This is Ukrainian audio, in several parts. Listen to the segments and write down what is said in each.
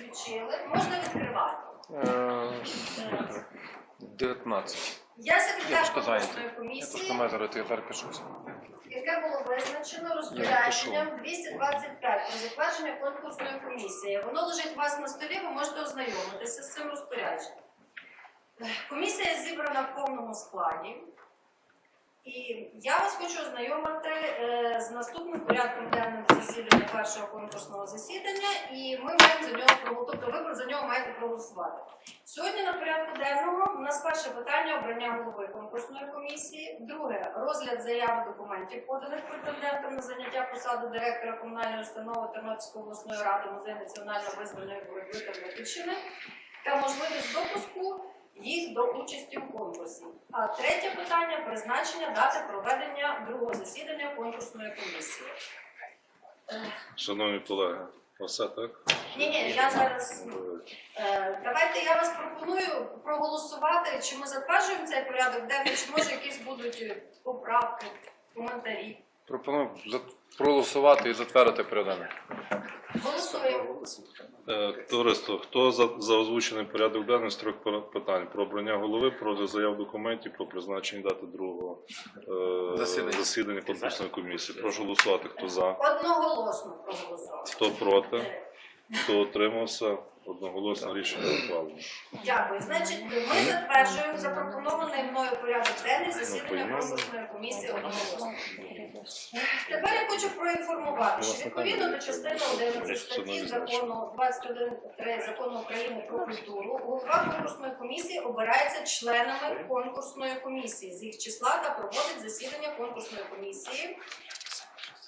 включили. Можна відкривати. Е, 19. Я Я секретар конкурсної Я комісії, маю зараз, я зараз пишуся. яке було визначено розпорядженням 225 про затвердження конкурсної комісії. Воно лежить у вас на столі, ви можете ознайомитися з цим розпорядженням. Комісія зібрана в повному складі. І я вас хочу ознайомити е, з наступним порядком денним засідання першого конкурсного засідання, і ми маємо за нього. Тобто ви за нього маєте проголосувати. Сьогодні на порядку денному у нас перше питання обрання голови конкурсної комісії, друге розгляд заяви документів, поданих претендентам на заняття посади директора комунальної установи Тернопільської обласної ради музею національно визвольної боротьби Тернопільщини та можливість допуску їх до участі в конкурсі. А третє питання призначення дати проведення другого засідання конкурсної комісії. Шановні колеги, все так? Ні, ні, я зараз Е, Давайте я вас пропоную проголосувати, чи ми затверджуємо цей порядок денний, чи може якісь будуть поправки, коментарі. Пропоную проголосувати і затвердити передане. Голосуємо. Е, Товариство, хто за, за озвучений порядок денний з трьох питань? Про обрання голови, про заяв документів, про призначення дати другого е, Засідання. засідання конкурсної комісії. Прошу голосувати, хто за, Одноголосно проголосували. хто проти, хто утримався. Одноголосно рішення ухвалено. Дякую. Значить, ми затверджуємо запропонований мною порядок денний засідання конкурсної комісії одноголосно. Тепер я хочу проінформувати, що відповідно до частини 11 статті закону 21.3 закону України про культуру, голова конкурсної комісії обирається членами конкурсної комісії з їх числа та проводить засідання конкурсної комісії.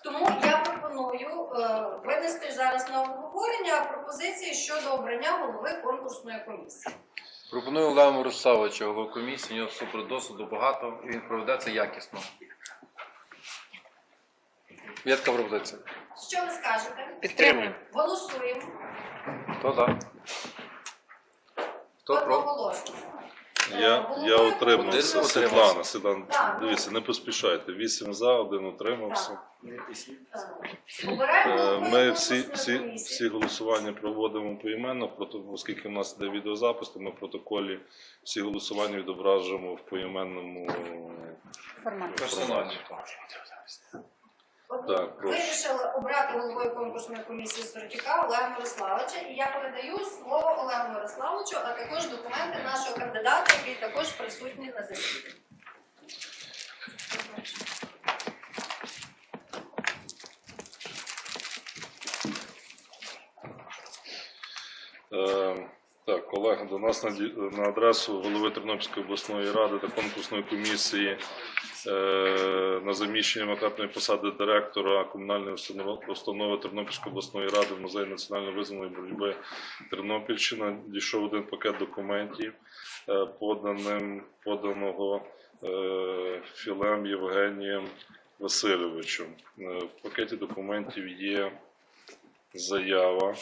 Тому я пропоную е, винести зараз на обговорення пропозиції щодо обрання голови конкурсної комісії. Пропоную Олегу Мирославовича, голову комісії, у нього супер досвіду багато, і він проведе це якісно. Є така пропозиція. Що ви скажете? Підтримуємо. Голосуємо Хто за? Хто проти? одноголосно. Я, я утримався. Світлана. Світлана, дивіться, не поспішайте. Вісім за, один утримався. Е, Ми всі, всі, всі голосування проводимо поіменно, прото- оскільки в нас йде відеозапис, то ми в протоколі всі голосування відображуємо в поіменному Персонально. Так, прошу. Вирішили обрати головою конкурсної комісії Сортіка Олега Мирославовича. І я передаю слово Олегу Мирославовичу, а також документи нашого кандидата, який також присутній на засіданні. Е, Так, колега, до нас на, на адресу голови Тернопільської обласної ради та конкурсної комісії е, на заміщення макетної посади директора комунальної установи, Тернопільської обласної ради музею національно визнаної боротьби Тернопільщина дійшов один пакет документів, е, поданим, поданого е, Філем Євгенієм Васильовичем. В пакеті документів є заява.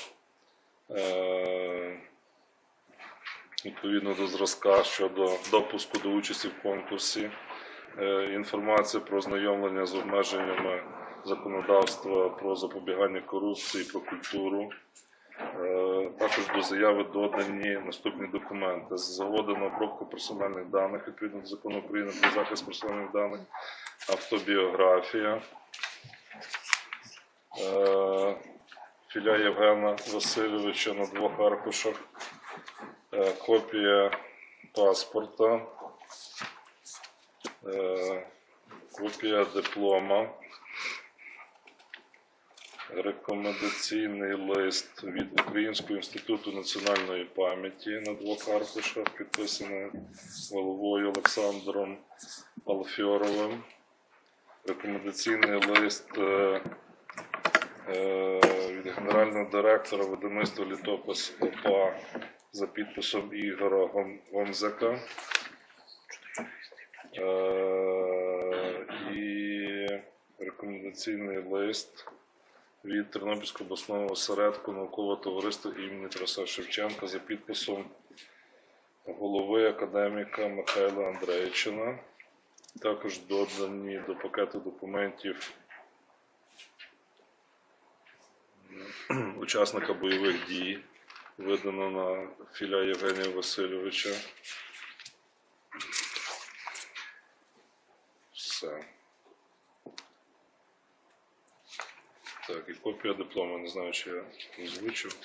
Відповідно до зразка щодо допуску до участі в конкурсі, е, інформація про ознайомлення з обмеженнями законодавства про запобігання корупції, про культуру. Е, Також до заяви додані наступні документи. Згода на обробку персональних даних відповідно до закону України про захист персональних даних, автобіографія. Е, Філя Євгена Васильовича на двох аркушах, копія паспорта, е, копія диплома, рекомендаційний лист від Українського інституту національної пам'яті на двох аркушах, підписаний головою Олександром Алфьоровим. Рекомендаційний лист е, е, від генерального директора видавництва літопис ОПА за підписом Ігора Гомзака. Е, І рекомендаційний лист від Тернопільського обласного осередку наукового товариства імені Тараса Шевченка за підписом голови академіка Михайла Андрейчина. Також додані до пакету документів учасника бойових дій видано на філя Євгенія Васильовича. Все. Так, і копія диплому, не знаю, чи я озвучив.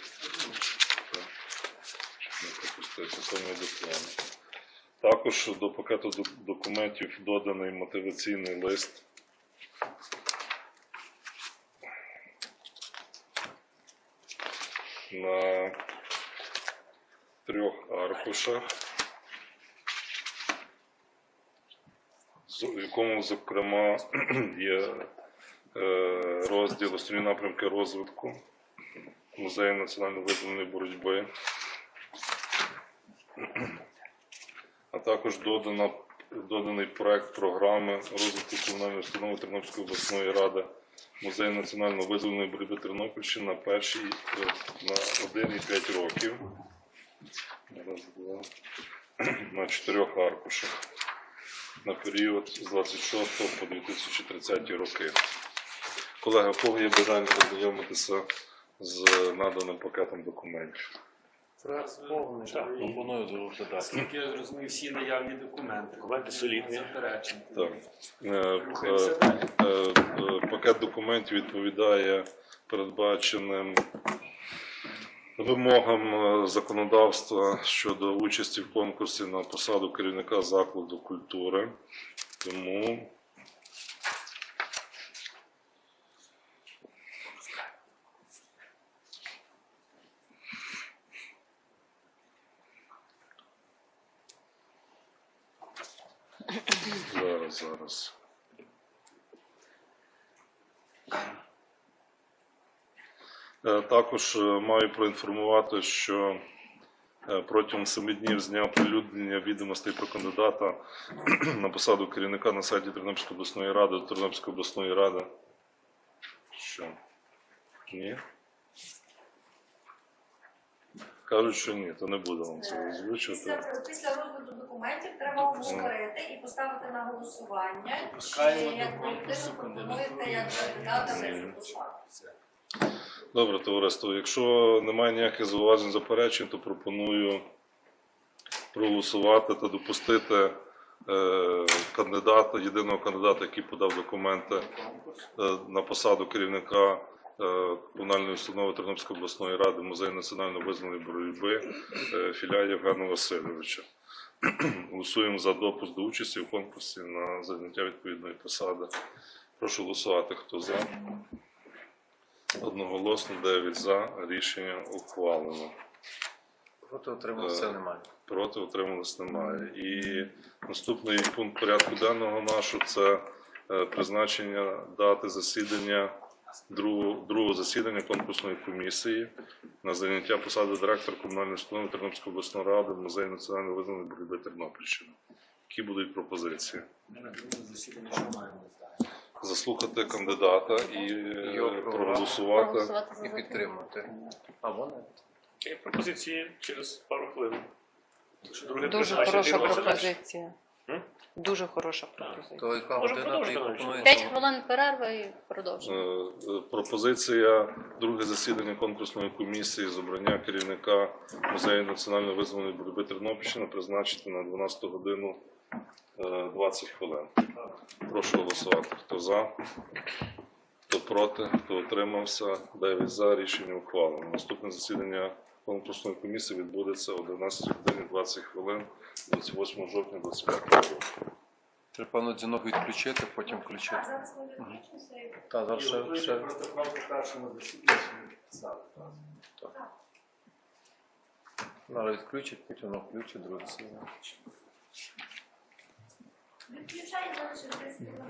Не пропустити повний диплом. Також до пакету документів доданий мотиваційний лист. На трьох аркушах, в якому, зокрема, є е, розділ основні напрямки розвитку музею національно визвольної боротьби, а також додана, доданий проект програми розвитку комунальної установи Тернопільської обласної ради музею національно визвольної боротьби Тернопільщини на перші е, на 1 і 5 років. Раз, два, на чотирьох аркушах на період з 26 по 2030 роки. Колега, в кого є бажання познайомитися з наданим пакетом документів? Проект повний. Пропоную розглядати. Наскільки я зрозумів, всі наявні документи. Документи солідні. Заперечень. Так. Е, е, е, е, Пакет документів відповідає передбаченим вимогам е, законодавства щодо участі в конкурсі на посаду керівника закладу культури. Тому зараз, зараз. Е, Також е, маю проінформувати, що е, протягом семи днів з дня оприлюднення відомостей про кандидата на посаду керівника на сайті Тернопільської обласної ради Тернопільської обласної ради. Що? Ні? Кажуть, що ні, то не буду вам це озвучувати. Після, після розгляду документів треба обговорити і поставити на голосування, чи як ви пропонуєте як кандидата на цю посаду. Добре, товариство. Якщо немає ніяких зауважень заперечень, то пропоную проголосувати та допустити е, кандидата, єдиного кандидата, який подав документи е, на посаду керівника е, комунальної установи Тернопільської обласної ради музею національно визнаної боротьби е, філя Євгена Васильовича. Голосуємо за допуск до участі в конкурсі на заняття відповідної посади. Прошу голосувати, хто за. Одноголосно 9 за. Рішення ухвалено. Проти отримався немає. Проти утрималось немає. І наступний пункт порядку денного нашого це е, призначення дати засідання другого, другого засідання конкурсної комісії на заняття посади директора комунальної установи Тернопільської обласної ради музею національної визнаної боротьби Тернопільщини. Які будуть пропозиції? Ми на другому засіданні що маємо? Заслухати кандидата і е, проголосувати. І підтримати. А вони? Є пропозиції через пару хвилин. Друге Дуже призначення хороша далі. пропозиція. М? Дуже хороша пропозиція. То яка Може, година, продовжити. П'ять хвилин перерви і продовжуємо. Е, е, Пропозиція друге засідання конкурсної комісії з обрання керівника музею національно визвольної боротьби Тернопільщини призначити на 12 годину е, 20 хвилин. Прошу голосувати. Хто за? Хто проти? Хто утримався? 9 за. Рішення ухвалено. Наступне засідання конкурсної комісії відбудеться о 11 годині 20 хвилин 28 жовтня 25 року. Треба, певно, дзвінок відключити, потім включити. Так, зараз ще, ще. протокол по першому засіданні писали. Зараз відключить, потім воно включить, друге сильно. Лише 10 хвилин.